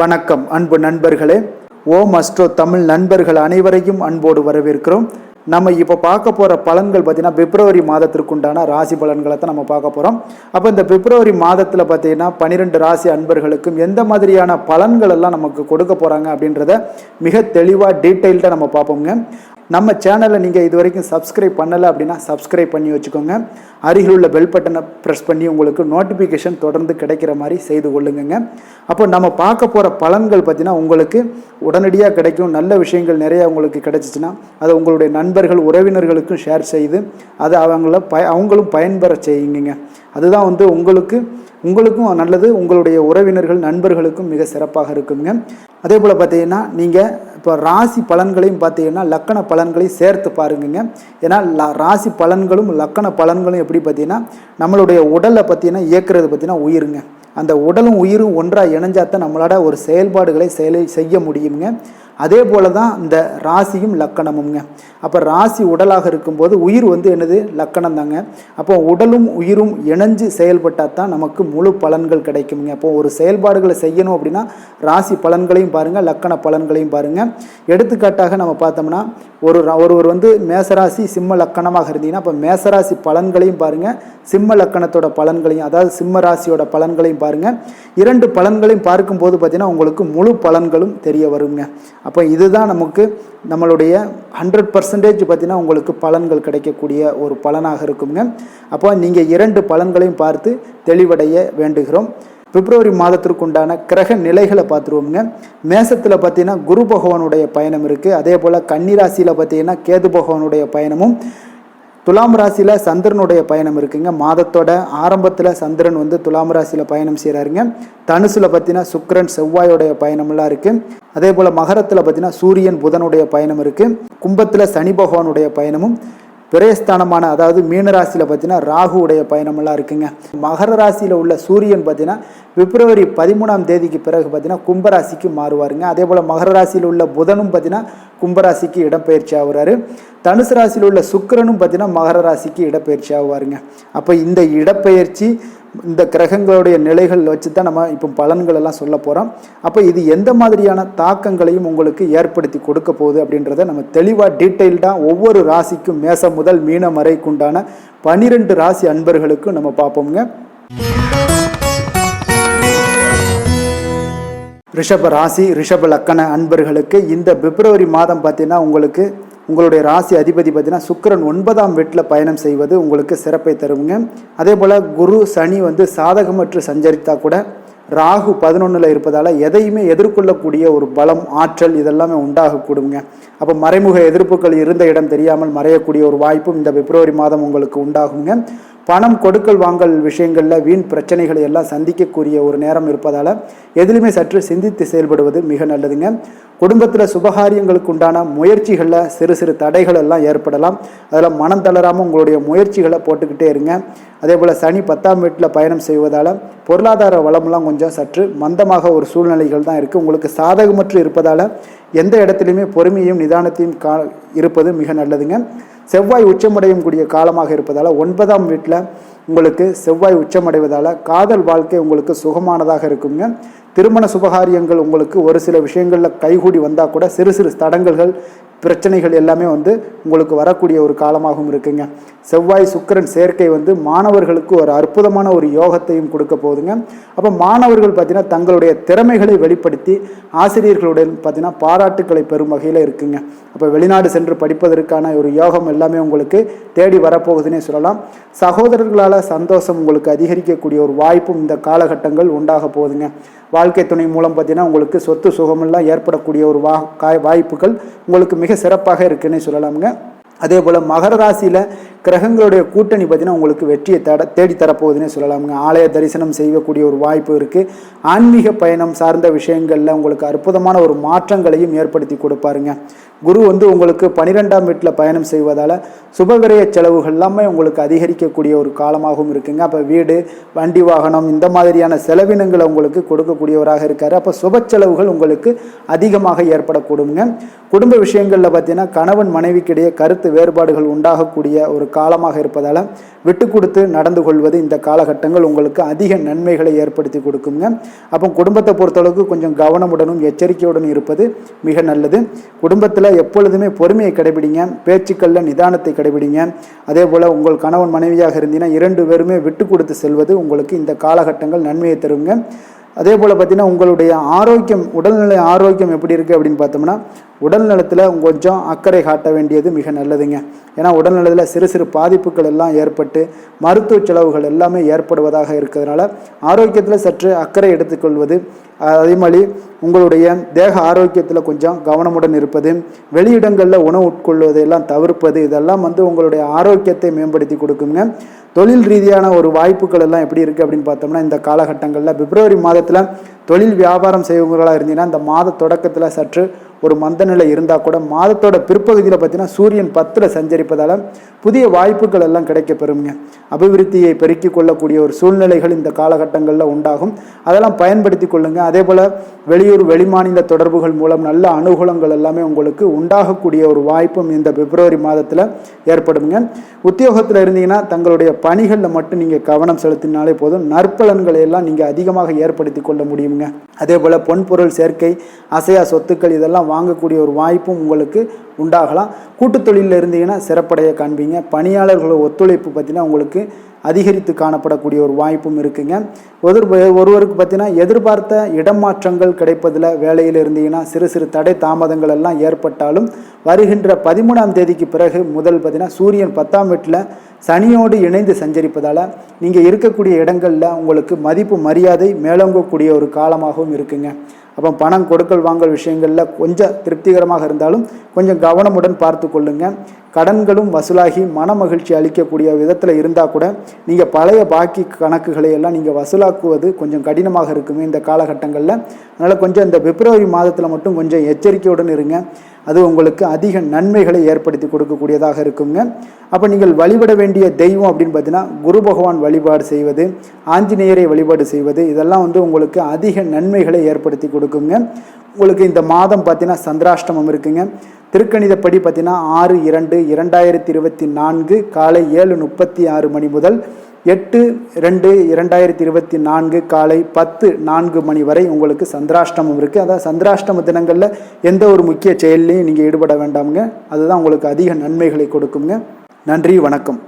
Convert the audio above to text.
வணக்கம் அன்பு நண்பர்களே. ஓம் அஸ்ட்ரோ தமிழ் நண்பர்கள் அனைவரையும் அன்போடு வரவேற்கிறோம். நம்ம இப்போ பார்க்க போகிற பலன்கள் பார்த்தீங்கன்னா பிப்ரவரி மாதத்திற்குண்டான ராசி பலன்களை தான் நம்ம பார்க்க போகிறோம் அப்போ இந்த பிப்ரவரி மாதத்தில் பார்த்தீங்கன்னா பன்னிரெண்டு ராசி அன்பர்களுக்கும் எந்த மாதிரியான பலன்கள் எல்லாம் நமக்கு கொடுக்க போகிறாங்க அப்படின்றத மிக தெளிவாக டீட்டெயில்டாக நம்ம பார்ப்போங்க நம்ம சேனலை நீங்கள் இது வரைக்கும் சப்ஸ்கிரைப் பண்ணலை அப்படின்னா சப்ஸ்கிரைப் பண்ணி வச்சுக்கோங்க. அருகில் உள்ள பெல் பட்டனை ப்ரெஸ் பண்ணி உங்களுக்கு நோட்டிஃபிகேஷன் தொடர்ந்து கிடைக்கிற மாதிரி செய்து கொள்ளுங்கங்க. அப்போ நம்ம பார்க்க போகிற பலன்கள் பார்த்தீங்கன்னா உங்களுக்கு உடனடியாக கிடைக்கும். நல்ல விஷயங்கள் நிறையா உங்களுக்கு கிடைச்சிச்சின்னா அதை உங்களுடைய நண்பர்கள் உறவினர்களுக்கும் ஷேர் செய்து அதை அவங்கள ப அவங்களும் பயன்பெற செய்யுங்க அதுதான் வந்து உங்களுக்கு உங்களுக்கும் நல்லது. உங்களுடைய உறவினர்கள் நண்பர்களுக்கும் மிக சிறப்பாக இருக்குங்க. அதே போல் பார்த்தீங்கன்னா நீங்கள் இப்போ ராசி பலன்களையும் பார்த்தீங்கன்னா லக்கண பலன்களையும் சேர்த்து பாருங்கங்க. ஏன்னா ல- ராசி பலன்களும் லக்கண பலன்களும் எப்படி பார்த்தீங்கன்னா நம்மளுடைய உடலை பார்த்தீங்கன்னா இயக்கிறது பார்த்தீங்கன்னா உயிருங்க. அந்த உடலும் உயிரும் ஒன்றாக இணைஞ்சாத்தான் நம்மளால் ஒரு செயல்பாடுகளை செயலை செய்ய முடியுங்க. அதே போல தான் இந்த ராசியும் லக்கணமுங்க. அப்போ ராசி உடலாக இருக்கும்போது உயிர் வந்து என்னது? லக்கணம் தாங்க அப்போ உடலும் உயிரும் இணைஞ்சு செயல்பட்டால் தான் நமக்கு முழு பலன்கள் கிடைக்குங்க. அப்போ ஒரு செயல்பாடுகளை செய்யணும் அப்படின்னா ராசி பலன்களையும் பாருங்கள் லக்கண பலன்களையும் பாருங்கள் எடுத்துக்காட்டாக நம்ம பார்த்தோம்னா ஒரு ஒருவர் வந்து மேசராசி சிம்ம லக்கணமாக இருந்தீங்கன்னா அப்போ மேசராசி பலன்களையும் பாருங்கள் சிம்ம லக்கணத்தோட பலன்களையும் அதாவது சிம்ம ராசியோட பலன்களையும் பாருங்கள் இரண்டு பலன்களையும் பார்க்கும்போது பார்த்தீங்கன்னா உங்களுக்கு முழு பலன்களும் தெரிய வருங்க. அப்போ இதுதான் நமக்கு நம்மளுடைய ஹண்ட்ரட் பர்சன்டேஜ் பார்த்தீங்கன்னா உங்களுக்கு பலன்கள் கிடைக்கக்கூடிய ஒரு பலனாக இருக்குங்க. அப்போ நீங்கள் இரண்டு பலன்களையும் பார்த்து தெளிவடைய வேண்டுகிறோம். பிப்ரவரி மாதத்திற்குண்டான கிரக நிலைகளை பார்த்துருவோம்ங்க. மேசத்தில் பார்த்தீங்கன்னா குரு பகவானுடைய பயணம் இருக்குது அதே போல் கன்னிராசியில் பார்த்தீங்கன்னா கேது பகவானுடைய பயணமும் துலாம் ராசியில் சந்திரனுடைய பயணம் இருக்குங்க. மாதத்தோட ஆரம்பத்தில் சந்திரன் வந்து துலாம் ராசியில் பயணம் செய்கிறாருங்க தனுசில் பார்த்தீங்கன்னா சுக்கரன் செவ்வாயோடைய பயணமெல்லாம் இருக்குது அதே போல் மகரத்தில் பார்த்தீங்கன்னா சூரியன் புதனுடைய பயணம் இருக்குது கும்பத்தில் சனி பகவானுடைய பயணமும் பிரேஸ்தானமான அதாவது மீன ராசியில் பார்த்தீங்கன்னா ராகுவுடைய பயணமெல்லாம் இருக்குங்க. மகர ராசியில் உள்ள சூரியன் பார்த்தீங்கன்னா பிப்ரவரி பதிமூணாம் தேதிக்கு பிறகு பார்த்தீங்கன்னா கும்பராசிக்கு மாறுவாருங்க. அதே போல் மகர ராசியில் உள்ள புதனும் பார்த்தீங்கன்னா கும்பராசிக்கு இடப்பெயர்ச்சி ஆகுறாரு. தனுசு ராசியில் உள்ள சுக்கிரனும் பார்த்தீங்கன்னா மகர ராசிக்கு இடப்பெயர்ச்சி ஆகுவாருங்க. அப்போ இந்த இடப்பெயர்ச்சி இந்த கிரகங்களுடைய நிலைகள் வச்சு தான் நம்ம இப்போ பலன்கள் எல்லாம் சொல்ல போகிறோம் அப்போ இது எந்த மாதிரியான தாக்கங்களையும் உங்களுக்கு ஏற்படுத்தி கொடுக்க போகுது அப்படின்றத நம்ம தெளிவாக டீட்டெயில்டாக ஒவ்வொரு ராசிக்கும் மேசம் முதல் மீனம் வரைக்குண்டான பனிரெண்டு ராசி அன்பர்களுக்கும் நம்ம பார்ப்போங்க ரிஷப ராசி ரிஷப லக்கண அன்பர்களுக்கு இந்த பிப்ரவரி மாதம் பார்த்தீங்கன்னா உங்களுக்கு உங்களுடைய ராசி அதிபதி பார்த்தீங்கன்னா சுக்கிரன் ஒன்பதாம் வீட்டில் பயணம் செய்வது உங்களுக்கு சிறப்பை தருங்க. அதே போல் குரு சனி வந்து சாதகமற்று சஞ்சரித்தா கூட ராகு பதினொன்றில் இருப்பதால் எதையுமே எதிர்கொள்ளக்கூடிய ஒரு பலம் ஆற்றல் இதெல்லாமே உண்டாகக்கூடுங்க. அப்போ மறைமுக எதிர்ப்புகள் இருந்த இடம் தெரியாமல் மறையக்கூடிய ஒரு வாய்ப்பும் இந்த பிப்ரவரி மாதம் உங்களுக்கு உண்டாகுங்க. பணம் கொடுக்கல் வாங்கல் விஷயங்களில் வீண் பிரச்சனைகளை எல்லாம் சந்திக்கக்கூடிய ஒரு நேரம் இருப்பதால் எதிலுமே சற்று சிந்தித்து செயல்படுவது மிக நல்லதுங்க. குடும்பத்தில் சுபகாரியங்களுக்கு உண்டான முயற்சிகளில் சிறு சிறு தடைகள் எல்லாம் ஏற்படலாம். அதில் மனம் தளராமல் உங்களுடைய முயற்சிகளை போட்டுக்கிட்டே இருங்க. அதே போல் சனி பத்தாம் வீட்டில் பயணம் செய்வதால் பொருளாதார வளமெல்லாம் கொஞ்சம் சற்று மந்தமாக ஒரு சூழ்நிலைகள் தான் இருக்குது உங்களுக்கு சாதகமற்று இருப்பதால் எந்த இடத்துலையுமே பொறுமையும் நிதானத்தையும் கா இருப்பது மிக நல்லதுங்க. செவ்வாய் உச்சமடையும் கூடிய காலமாக இருப்பதால் ஒன்பதாம் வீட்டில் உங்களுக்கு செவ்வாய் உச்சமடைவதால் காதல் வாழ்க்கை உங்களுக்கு சுகமானதாக இருக்குங்க. திருமண சுபகாரியங்கள் உங்களுக்கு ஒரு சில விஷயங்களில் கைகூடி வந்தால் கூட சிறு சிறு தடங்கல்கள் பிரச்சனைகள் எல்லாமே வந்து உங்களுக்கு வரக்கூடிய ஒரு காலமாகவும் இருக்குங்க. செவ்வாய் சுக்கிரன் சேர்க்கை வந்து மாணவர்களுக்கு ஒரு அற்புதமான ஒரு யோகத்தையும் கொடுக்க போகுதுங்க. அப்போ மாணவர்கள் பார்த்தீங்கன்னா தங்களுடைய திறமைகளை வெளிப்படுத்தி ஆசிரியர்களுடன் பார்த்தீங்கன்னா பாராட்டுக்களை பெறும் வகையில் இருக்குங்க. அப்போ வெளிநாடு சென்று படிப்பதற்கான ஒரு யோகம் எல்லாமே உங்களுக்கு தேடி வரப்போகுதுன்னே சொல்லலாம். சகோதரர்களால் சந்தோஷம் உங்களுக்கு அதிகரிக்கக்கூடிய ஒரு வாய்ப்பும் இந்த காலகட்டங்கள் உண்டாக போகுதுங்க. வாழ்க்கை துணை மூலம் பார்த்தீங்கன்னா உங்களுக்கு சொத்து சுகமெல்லாம் ஏற்படக்கூடிய ஒரு வா வாய்ப்புகள் உங்களுக்கு மிக சிறப்பாக இருக்குன்னே சொல்லலாமுங்க. அதே போல் மகர ராசியில் கிரகங்களுடைய கூட்டணி பார்த்தீங்கன்னா உங்களுக்கு வெற்றியை தட தேடித்தரப்போகுதுன்னே சொல்லலாமுங்க. ஆலய தரிசனம் செய்யக்கூடிய ஒரு வாய்ப்பு இருக்குது ஆன்மீக பயணம் சார்ந்த விஷயங்களில் உங்களுக்கு அற்புதமான ஒரு மாற்றங்களையும் ஏற்படுத்தி கொடுப்பாருங்க. குரு வந்து உங்களுக்கு பனிரெண்டாம் வீட்டில் பயணம் செய்வதால் சுபவிரய செலவுகள் எல்லாமே உங்களுக்கு அதிகரிக்கக்கூடிய ஒரு காலமாகவும் இருக்குங்க. அப்போ வீடு வண்டி வாகனம் இந்த மாதிரியான செலவினங்களை உங்களுக்கு கொடுக்கக்கூடியவராக இருக்கார். அப்போ சுப செலவுகள் உங்களுக்கு அதிகமாக ஏற்படக்கூடுங்க. குடும்ப விஷயங்களில் பார்த்தீங்கன்னா கணவன் மனைவிக்கிடையே கருத்து வேறுபாடுகள் உண்டாகக்கூடிய ஒரு காலமாக இருப்பதால் விட்டு கொடுத்து நடந்து கொள்வது இந்த காலகட்டங்கள் உங்களுக்கு அதிக நன்மைகளை ஏற்படுத்தி கொடுக்குங்க. அப்போ குடும்பத்தை பொறுத்தளவுக்கு கொஞ்சம் கவனமுடனும் எச்சரிக்கையுடன் இருப்பது மிக நல்லது. குடும்பத்தில் எப்பொழுதுமே பொறுமையை கடைபிடிங்க. பேச்சுக்களில் நிதானத்தை கடைபிடிங்க. அதே போல் உங்கள் கணவன் மனைவியாக இருந்தீங்கன்னா இரண்டு பேருமே விட்டு கொடுத்து செல்வது உங்களுக்கு இந்த காலகட்டங்கள் நன்மையை தருங்க. அதே போல் பார்த்தீங்கன்னா உங்களுடைய ஆரோக்கியம் உடல்நிலை ஆரோக்கியம் எப்படி இருக்குது அப்படின்னு பார்த்தோம்னா உடல் நலத்தில் கொஞ்சம் அக்கறை காட்ட வேண்டியது மிக நல்லதுங்க. ஏன்னா உடல் நலத்தில் சிறு சிறு பாதிப்புகள் எல்லாம் ஏற்பட்டு மருத்துவ செலவுகள் எல்லாமே ஏற்படுவதாக இருக்கிறதுனால ஆரோக்கியத்தில் சற்று அக்கறை எடுத்துக்கொள்வது அதே மாதிரி உங்களுடைய தேக ஆரோக்கியத்தில் கொஞ்சம் கவனமுடன் இருப்பது வெளியிடங்களில் உணவு உட்கொள்வதையெல்லாம் தவிர்ப்பது இதெல்லாம் வந்து உங்களுடைய ஆரோக்கியத்தை மேம்படுத்தி கொடுக்குங்க. தொழில் ரீதியான ஒரு வாய்ப்புகள் எல்லாம் எப்படி இருக்குது அப்படின்னு பார்த்தோம்னா இந்த காலகட்டங்களில் பிப்ரவரி மாதத்தில் தொழில் வியாபாரம் செய்வங்களாக இருந்தீங்கன்னா இந்த மாத தொடக்கத்தில் சற்று ஒரு மந்த நிலை இருந்தால் கூட மாதத்தோட பிற்பகுதியில் பார்த்தீங்கன்னா சூரியன் பத்தில் சஞ்சரிப்பதால் புதிய வாய்ப்புகள் எல்லாம் கிடைக்க பெறுங்க அபிவிருத்தியை பெருக்கிக் கொள்ளக்கூடிய ஒரு சூழ்நிலைகள் இந்த காலகட்டங்களில் உண்டாகும். அதெல்லாம் பயன்படுத்தி கொள்ளுங்க. அதே போல் வெளியூர் வெளிமாநில தொடர்புகள் மூலம் நல்ல அனுகூலங்கள் எல்லாமே உங்களுக்கு உண்டாகக்கூடிய ஒரு வாய்ப்பும் இந்த பிப்ரவரி மாதத்தில் ஏற்படுங்க உத்தியோகத்தில் இருந்தீங்கன்னா தங்களுடைய பணிகளில் மட்டும் நீங்கள் கவனம் செலுத்தினாலே போதும். நற்பலன்களை எல்லாம் நீங்கள் அதிகமாக ஏற்படுத்தி கொள்ள முடியுங்க. அதே போல் பொன்பொருள் சேர்க்கை அசையா சொத்துக்கள் இதெல்லாம் வாங்கக்கூடிய ஒரு வாய்ப்பும் உங்களுக்கு உண்டாகலாம். கூட்டுத் தொழிலில் இருந்தீங்கன்னா சிறப்படைய காண்பீங்க. பணியாளர்களோட ஒத்துழைப்பு பார்த்தீங்கன்னா உங்களுக்கு அதிகரித்து காணப்படக்கூடிய ஒரு வாய்ப்பும் இருக்குங்க. ஒரு ஒருவருக்கு பார்த்தீங்கன்னா எதிர்பார்த்த இடமாற்றங்கள் கிடைப்பதில் வேலையில் இருந்தீங்கன்னா சிறு சிறு தடை தாமதங்கள் எல்லாம் ஏற்பட்டாலும் வருகின்ற பதிமூணாம் தேதிக்கு பிறகு முதல் பார்த்தீங்கன்னா சூரியன் பத்தாம் வீட்டில் சனியோடு இணைந்து சஞ்சரிப்பதால் நீங்கள் இருக்கக்கூடிய இடங்களில் உங்களுக்கு மதிப்பு மரியாதை மேலோங்கக்கூடிய ஒரு காலமாகவும் இருக்குங்க. அப்போ பணம் கொடுக்கல் வாங்கல் விஷயங்களில் கொஞ்சம் திருப்திகரமாக இருந்தாலும் கொஞ்சம் கவனமுடன் பார்த்து கொள்ளுங்கள் கடன்களும் வசூலாகி மன மகிழ்ச்சி அளிக்கக்கூடிய விதத்தில் இருந்தால் கூட நீங்கள் பழைய பாக்கி கணக்குகளை எல்லாம் நீங்கள் வசூலாக்குவது கொஞ்சம் கடினமாக இருக்குமே இந்த காலகட்டங்களில். அதனால் கொஞ்சம் இந்த பிப்ரவரி மாதத்தில் மட்டும் கொஞ்சம் எச்சரிக்கையுடன் இருங்க. அது உங்களுக்கு அதிக நன்மைகளை ஏற்படுத்தி கொடுக்கக்கூடியதாக இருக்குங்க. அப்போ நீங்கள் வழிபட வேண்டிய தெய்வம் அப்படின்னு பார்த்தீங்கன்னா குரு பகவான் வழிபாடு செய்வது ஆஞ்சநேயரை வழிபாடு செய்வது இதெல்லாம் வந்து உங்களுக்கு அதிக நன்மைகளை ஏற்படுத்தி கொடுக்குங்க. உங்களுக்கு இந்த மாதம் பார்த்தீங்கன்னா சந்திராஷ்டமம் இருக்குங்க. திருக்கணிதப்படி பார்த்தீங்கன்னா ஆறு இரண்டு இரண்டாயிரத்தி இருபத்தி நான்கு காலை ஏழு முப்பத்தி ஆறு மணி முதல் எட்டு ரெண்டு இரண்டாயிரத்தி இருபத்தி நான்கு காலை பத்து நான்கு மணி வரை உங்களுக்கு சந்திராஷ்டமம் இருக்குது அதாவது சந்திராஷ்டம தினங்களில் எந்த ஒரு முக்கிய செயல்லையும் நீங்கள் ஈடுபட வேண்டாமுங்க. அதுதான் உங்களுக்கு அதிக நன்மைகளை கொடுக்குங்க. நன்றி வணக்கம்.